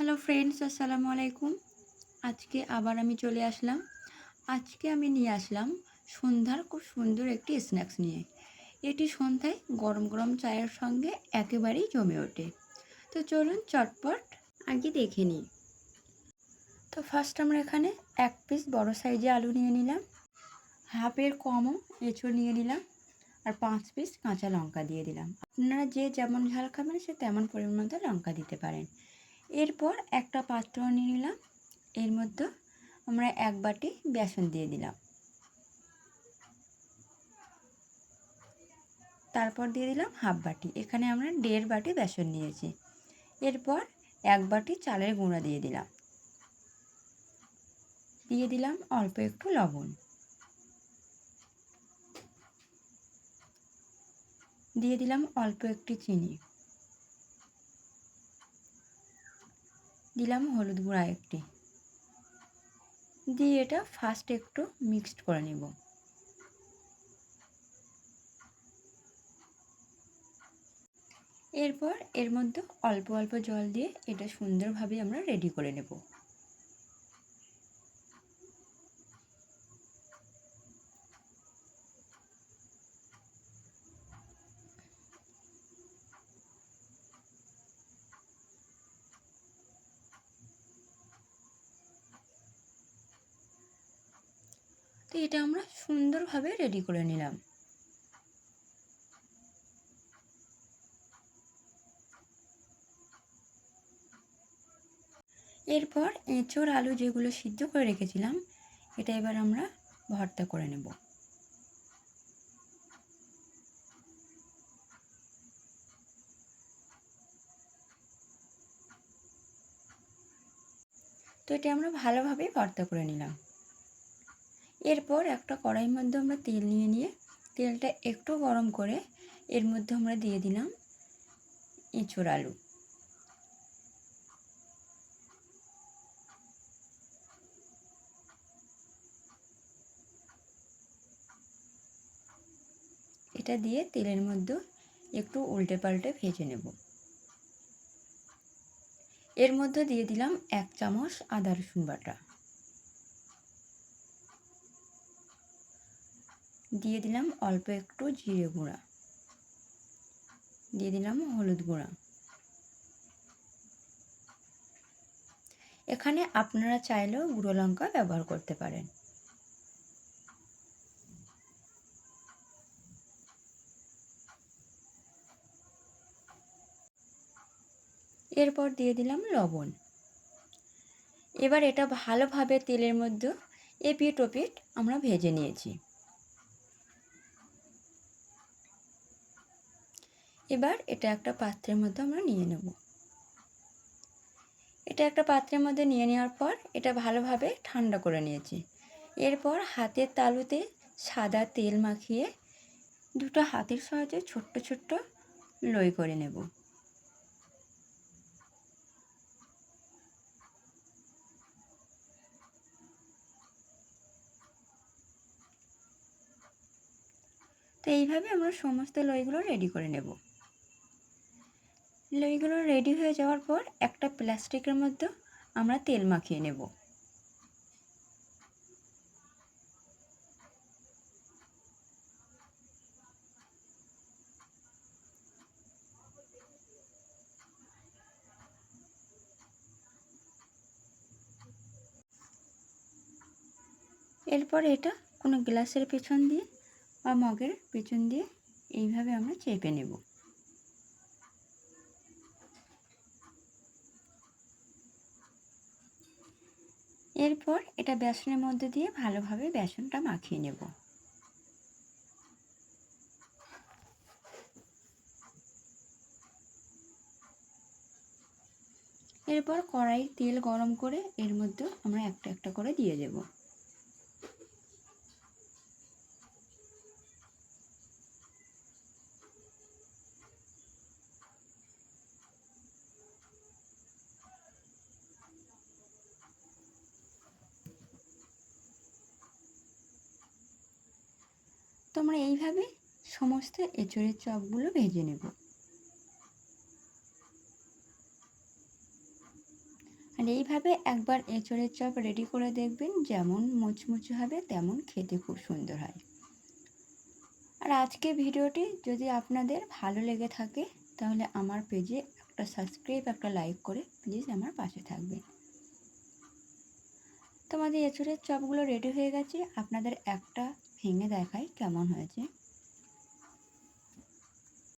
Hello friends আসসালামু আলাইকুম। আজকে আবার আমি চলে আসলাম। আজকে আমি নিয়ে আসলাম সন্ধ্যার খুব সুন্দর একটি স্ন্যাক্স নিয়ে। এটি সন্ধ্যায় গরম গরম চায়ের সঙ্গে একেবারেই জমে ওঠে। তো চলুন চটপট আগে দেখে নিই। তো ফার্স্ট আমরা এখানে এক পিস বড় সাইজে আলু নিয়ে নিলাম। হাফের কমও এঁচড় নিয়ে নিলাম। আর পাঁচ পিস কাঁচা লঙ্কা দিয়ে দিলাম। আপনারা যে যেমন ঝাল খাবেন সে তেমন পরিমাণ মতো লঙ্কা দিতে পারেন। এরপর একটা পাত্র নিয়ে নিলাম। এর মধ্যে আমরা এক বাটি বেসন দিয়ে দিলাম। তারপর দিয়ে দিলাম হাফ বাটি। এখানে আমরা দেড় বাটি বেসন নিয়েছি। এরপর এক বাটি চালের গুঁড়া দিয়ে দিলাম। দিয়ে দিলাম অল্প একটু লবণ। দিয়ে দিলাম অল্প একটু চিনি। দিলাম হলুদ গুঁড়া একটি। দিয়ে এটা ফার্স্ট একটু মিক্সড করে নেব। এরপর এর মধ্যে অল্প অল্প জল দিয়ে এটা সুন্দরভাবে আমরা রেডি করে নেব। এটা আমরা সুন্দরভাবে রেডি করে নিলাম। এরপর এঁচোড় আলু যেগুলো সিদ্ধ করে রেখেছিলাম, এটা এবার আমরা ভর্তা করে নেব। তো এটা আমরা ভালোভাবে ভর্তা করে নিলাম। এরপর একটা কড়াইয়ের মধ্যে আমরা তেল নিয়ে নিয়ে তেলটা একটু গরম করে এর মধ্যে আমরা দিয়ে দিলাম এঁচোড় আলু। এটা দিয়ে তেলের মধ্যে একটু উল্টে পাল্টে ভেজে নেব। এর মধ্যে দিয়ে দিলাম এক চামচ আদা রসুন বাটা। দিয়ে দিলাম অল্প একটু জিরে গুঁড়া। দিয়ে দিলাম হলুদ গুঁড়া। এখানে আপনারা চাইলেও গুঁড়ো লঙ্কা ব্যবহার করতে পারেন। এরপর দিয়ে দিলাম লবণ। এবার এটা ভালোভাবে তেলের মধ্যে এপিট ওপিট আমরা ভেজে নিয়েছি। এবার এটা একটা পাত্রের মধ্যে আমরা নিয়ে নেব। এটা একটা পাত্রের মধ্যে নিয়ে নেওয়ার পর এটা ভালোভাবে ঠান্ডা করে নিয়েছি। এরপর হাতের তালুতে সাদা তেল মাখিয়ে দুটো হাতের সাহায্যে ছোট্ট ছোট্ট লই করে নেব। তো এইভাবে আমরা সমস্ত লইগুলো রেডি করে নেব। লইগুলো রেডি হয়ে যাওয়ার পর একটা প্লাস্টিকের মধ্যে আমরা তেল মাখিয়ে নেব। এরপর এটা কোনো গ্লাসের পেছন দিয়ে বা মগের পেছন দিয়ে এইভাবে আমরা চেপে নেব। এরপর এটা বেসনের মধ্যে দিয়ে ভালোভাবে বেসনটা মাখিয়ে নেব। এরপর কড়াই তেল গরম করে এর মধ্যে আমরা একটা একটা করে দিয়ে দেব। তো আমরা এইভাবে সমস্ত এঁচড়ের চপগুলো ভেজে নেব। আর এইভাবে একবার এঁচড়ের চপ রেডি করে দেখবেন, যেমন মুচমুচে হবে, তেমন খেতে খুব সুন্দর হয়। আর আজকে ভিডিওটি যদি আপনাদের ভালো লেগে থাকে, তাহলে আমার পেজে একটা সাবস্ক্রাইব একটা লাইক করে প্লিজ আমার পাশে থাকবেন। তোমাদের এঁচড়ের চপগুলো রেডি হয়ে গেছে, আপনাদের একটা ভেঙে দেখাই কেমন হয়েছে।